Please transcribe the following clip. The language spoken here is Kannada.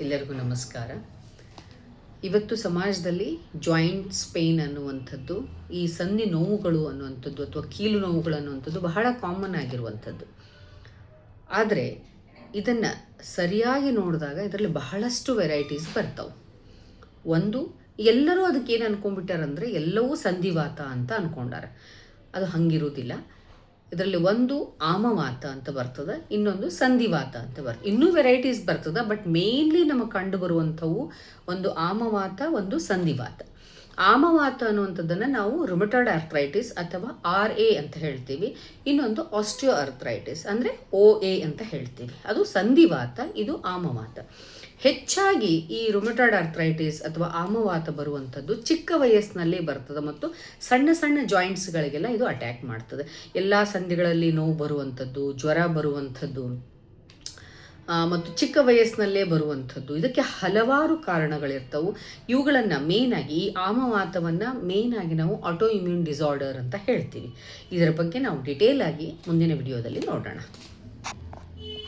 ಎಲ್ಲರಿಗೂ ನಮಸ್ಕಾರ. ಇವತ್ತು ಸಮಾಜದಲ್ಲಿ ಜಾಯಿಂಟ್ ಸ್ಪೇನ್ ಅನ್ನುವಂಥದ್ದು, ಈ ಸಂಧಿ ನೋವುಗಳು ಅನ್ನುವಂಥದ್ದು ಅಥವಾ ಕೀಲು ನೋವುಗಳು ಅನ್ನುವಂಥದ್ದು ಬಹಳ ಕಾಮನ್ ಆಗಿರುವಂಥದ್ದು. ಆದರೆ ಇದನ್ನು ಸರಿಯಾಗಿ ನೋಡಿದಾಗ ಇದರಲ್ಲಿ ಬಹಳಷ್ಟು ವೆರೈಟೀಸ್ ಬರ್ತಾವೆ. ಒಂದು, ಎಲ್ಲರೂ ಅದಕ್ಕೆ ಏನು ಅನ್ಕೊಂಡ್ಬಿಟ್ಟಾರಂದ್ರೆ ಎಲ್ಲವೂ ಸಂಧಿವಾತ ಅಂತ ಅಂದ್ಕೊಂಡಾರೆ ಅದು ಹಂಗಿರುವುದಿಲ್ಲ ಇದರಲ್ಲಿ ಒಂದು ಆಮವಾತ ಅಂತ ಬರ್ತದೆ, ಇನ್ನೊಂದು ಸಂಧಿವಾತ ಅಂತ ಬರ್ತದೆ ಇನ್ನೂ ವೆರೈಟೀಸ್ ಬರ್ತದೆ ಬಟ್ ಮೇನ್ಲಿ ನಮಗೆ ಕಂಡು ಬರುವಂಥವು ಒಂದು ಆಮವಾತ, ಒಂದು ಸಂಧಿವಾತ. ಆಮವಾತ ಅನ್ನುವಂಥದ್ದನ್ನು ನಾವು ರುಮಟಾಯ್ಡ್ ಆರ್ಥ್ರೈಟಿಸ್ ಅಥವಾ ಆರ್ ಎ ಅಂತ ಹೇಳ್ತೀವಿ, ಇನ್ನೊಂದು ಆಸ್ಟಿಯೋ ಅರ್ಥ್ರೈಟಿಸ್ ಅಂದರೆ ಓ ಎ ಅಂತ ಹೇಳ್ತೀವಿ. ಅದು ಸಂಧಿವಾತ, ಇದು ಆಮವಾತ. ಹೆಚ್ಚಾಗಿ ಈ ರೊಮೆಟಾಯ್ಡ್ ಆರ್ಥ್ರೈಟಿಸ್ ಅಥವಾ ಆಮವಾತ ಬರುವಂಥದ್ದು ಚಿಕ್ಕ ವಯಸ್ಸಿನಲ್ಲಿ ಬರ್ತದೆ ಮತ್ತು ಸಣ್ಣ ಸಣ್ಣ ಜಾಯಿಂಟ್ಸ್ಗಳಿಗೆಲ್ಲ ಇದು ಅಟ್ಯಾಕ್ ಮಾಡ್ತದೆ. ಎಲ್ಲ ಸಂಧಿಗಳಲ್ಲಿ ನೋವು ಬರುವಂಥದ್ದು, ಜ್ವರ ಬರುವಂಥದ್ದು ಮತ್ತು ಚಿಕ್ಕ ವಯಸ್ಸಿನಲ್ಲೇ ಬರುವಂಥದ್ದು, ಇದಕ್ಕೆ ಹಲವಾರು ಕಾರಣಗಳಿರ್ತವು. ಇವುಗಳನ್ನು ಮೇಯ್ನಾಗಿ ಈ ಆಮವಾತವನ್ನು ಮೇಯ್ನಾಗಿ ನಾವು ಆಟೋ ಇಮ್ಯೂನ್ ಡಿಸಾರ್ಡರ್ ಅಂತ ಹೇಳ್ತೀವಿ. ಇದರ ಬಗ್ಗೆ ನಾವು ಡಿಟೇಲ್ ಆಗಿ ಮುಂದಿನ ವಿಡಿಯೋದಲ್ಲಿ ನೋಡೋಣ.